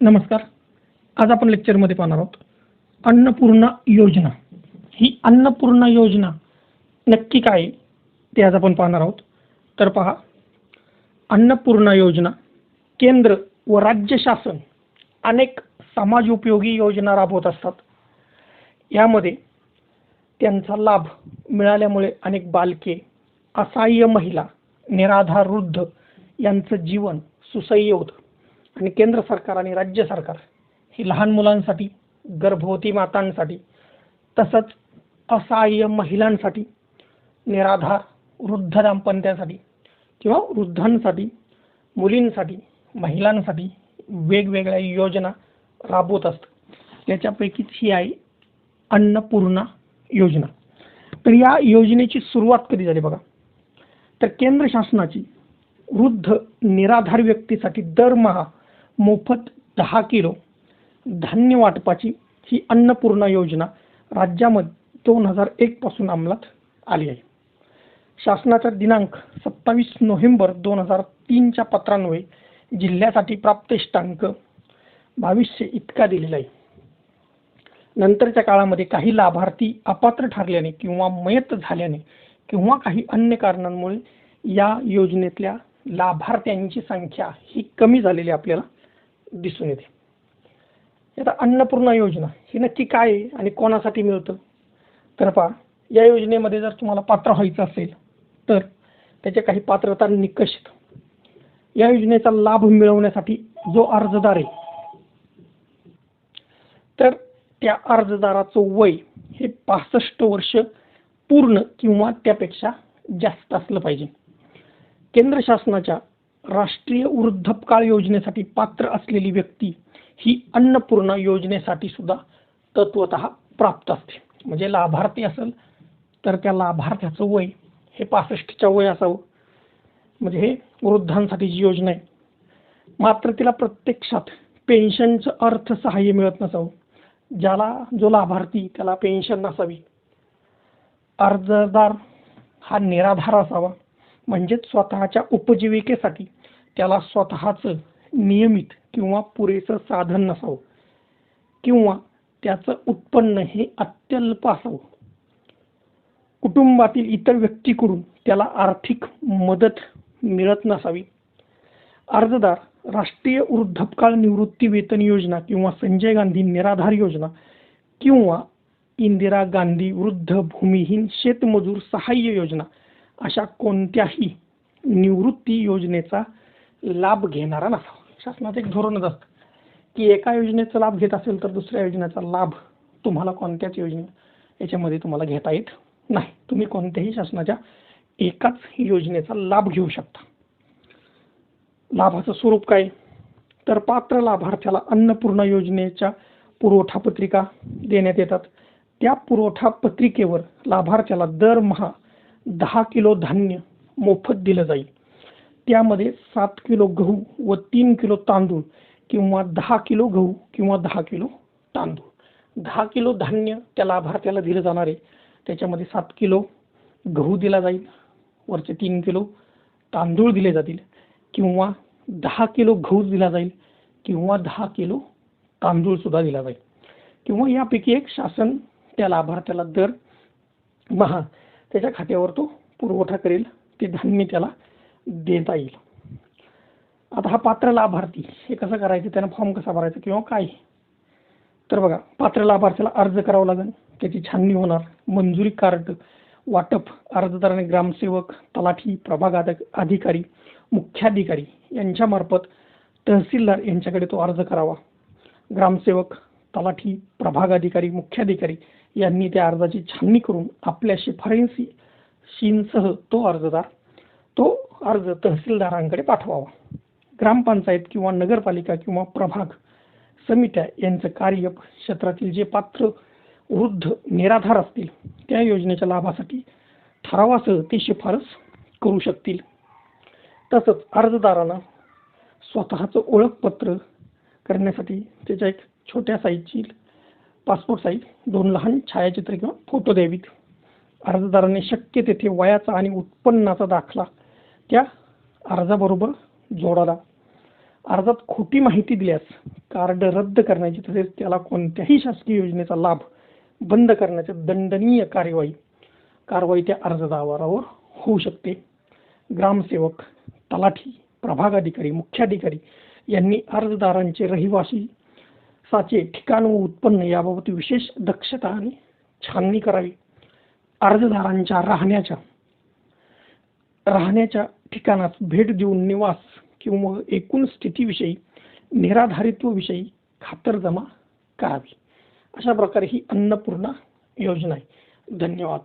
नमस्कार. आज आपण लेक्चरमध्ये पाहणार आहोत. अन्नपूर्णा योजना. ही अन्नपूर्णा योजना नक्की काय ते आज आपण पाहणार आहोत. तर पहा. अन्नपूर्णा योजना केंद्र व राज्य शासन अनेक समाज उपयोगी योजना राबवत असतात. यामध्ये त्यांचा लाभ मिळाल्यामुळे अनेक बालके असहाय्य महिला निराधार वृद्ध यांचं जीवन सुसह्य होतं. आणि केंद्र सरकार आणि राज्य सरकार ही लहान मुलांसाठी गर्भवती मातांसाठी तसंच असहाय्य महिलांसाठी निराधार वृद्ध दाम्पत्यासाठी किंवा वृद्धांसाठी मुलींसाठी महिलांसाठी वेगवेगळ्या योजना राबवत असतं त्याच्यापैकीच ही आहे अन्नपूर्णा योजना. तर या योजनेची सुरुवात कधी झाली बघा? तर केंद्र शासनाची वृद्ध निराधार व्यक्तीसाठी दरमहा मोफत दहा किलो धान्य वाटपाची ही अन्नपूर्णा योजना राज्यामध्ये दोन हजार एक पासून अंमलात आली आहे. शासनाचा दिनांक सत्तावीस नोव्हेंबर दोन हजार तीनच्या पत्रान्वये जिल्ह्यासाठी प्राप्तिष्टांक बावीसशे इतका दिलेला आहे. नंतरच्या काळामध्ये काही लाभार्थी अपात्र ठरल्याने किंवा मयत झाल्याने किंवा काही अन्य कारणांमुळे या योजनेतल्या लाभार्थ्यांची संख्या ही कमी झालेली आपल्याला दिसून येते. आता अन्नपूर्णा योजना ही नक्की काय आहे आणि कोणासाठी मिळतं? तर पहा या योजनेमध्ये जर तुम्हाला पात्र व्हायचं असेल तर त्याचे काही पात्रता निकष या योजनेचा लाभ मिळवण्यासाठी जो अर्जदार आहे तर त्या अर्जदाराचं वय हे पासष्ट वर्ष पूर्ण किंवा त्यापेक्षा जास्त असलं पाहिजे. केंद्र शासनाच्या राष्ट्रीय वृद्धपकाळ योजनेसाठी पात्र असलेली व्यक्ती ही अन्नपूर्णा योजनेसाठी सुद्धा तत्वत प्राप्त असते. म्हणजे लाभार्थी असेल तर त्या लाभार्थ्याचं वय हे पासष्टच्या वय असावं. म्हणजे हे वृद्धांसाठी जी योजना आहे मात्र तिला प्रत्यक्षात पेन्शनचं अर्थसहाय्य मिळत नसावं. ज्याला जो लाभार्थी त्याला पेन्शन नसावी. अर्जदार हा निराधार असावा. म्हणजेच स्वतःच्या उपजीविकेसाठी त्याला स्वतःचं नियमित किंवा पुरेसं साधन नसावं. किंवा त्याचं उत्पन्न हे अत्यल्प असावं. कुटुंबातील इतर व्यक्तीकडून त्याला आर्थिक मदत मिळत नसावी. अर्जदार राष्ट्रीय वृद्धपकाळ निवृत्ती वेतन योजना किंवा संजय गांधी निराधार योजना किंवा इंदिरा गांधी वृद्ध भूमिहीन शेतमजूर सहाय्य योजना अशा कोणत्याही निवृत्ती योजनेचा लाभ घेणारा नसावा. शासनाचं एक धोरणच असतं की एका योजनेचा लाभ घेत असेल तर दुसऱ्या योजनेचा लाभ तुम्हाला कोणत्याच योजने याच्यामध्ये तुम्हाला घेता येत नाही. तुम्ही कोणत्याही शासनाच्या एकाच योजनेचा लाभ घेऊ शकता. लाभाचं स्वरूप काय? तर पात्र लाभार्थ्याला अन्नपूर्णा योजनेच्या पुरवठा पत्रिका देण्यात येतात. त्या पुरवठा पत्रिकेवर लाभार्थ्याला दरमहा दहा किलो धान्य मोफत दिलं जाईल. त्यामध्ये सात किलो गहू व तीन किलो तांदूळ किंवा दहा किलो गहू किंवा दहा किलो तांदूळ. दहा किलो धान्य त्या लाभार्थ्याला दिलं जाणार. आहे त्याच्यामध्ये सात किलो गहू दिला जाईल. वरचे तीन किलो तांदूळ दिले जातील. किंवा दहा किलो गहू दिला जाईल. किंवा दहा किलो तांदूळ सुद्धा दिला जाईल. किंवा यापैकी एक शासन त्या लाभार्थ्याला दर महा त्याच्या खात्यावर तो पुरवठा करेल. ते धान्य त्याला देता येईल. आता हा पात्र लाभार्थी हे कसं करायचं? त्यानं फॉर्म कसा भरायचा किंवा काय? तर बघा पात्र लाभार्थ्याला अर्ज करावा लागेल. त्याची छाननी होणार. मंजुरी कार्ड वाटप अर्जदाराने ग्रामसेवक तलाठी प्रभाग अधिकारी मुख्याधिकारी यांच्यामार्फत तहसीलदार यांच्याकडे तो अर्ज करावा. ग्रामसेवक तलाठी प्रभाग अधिकारी मुख्याधिकारी यांनी त्या अर्जाची छाननी करून आपल्या शिफारसी शींसह तो अर्जदार तो अर्ज तहसीलदारांकडे पाठवावा. ग्रामपंचायत किंवा नगरपालिका किंवा प्रभाग समित्या यांचं कार्य क्षेत्रातील जे पात्र वृद्ध निराधार असतील त्या योजनेच्या लाभासाठी ठरावासह ते शिफारस करू शकतील. तसंच अर्जदारांना स्वतःचं ओळखपत्र करण्यासाठी त्याच्या एक छोट्या साईजची पासपोर्ट साईज दोन लहान छायाचित्र किंवा फोटो द्यावीत. अर्जदाराने शक्य तेथे वयाचा आणि उत्पन्नाचा दाखला त्या अर्जाबरोबर जोडाला. अर्जात खोटी माहिती दिल्यास कार्ड रद्द करण्याची तसेच त्याला कोणत्याही शासकीय योजनेचा लाभ बंद करण्याची दंडनीय कार्यवाही कारवाई त्या अर्जदारावर होऊ शकते. ग्रामसेवक तलाठी प्रभागाधिकारी मुख्याधिकारी यांनी अर्जदारांचे रहिवासी साचे ठिकाण व उत्पन्न याबाबत विशेष दक्षता आणि छाननी करावी. अर्जदारांच्या राहण्याच्या राहण्याच्या ठिकाणास भेट देऊन निवास किंवा एकूण स्थितीविषयी निराधारित्वविषयी खातरजमा करावी. अशा प्रकारे ही अन्नपूर्णा योजना आहे. धन्यवाद.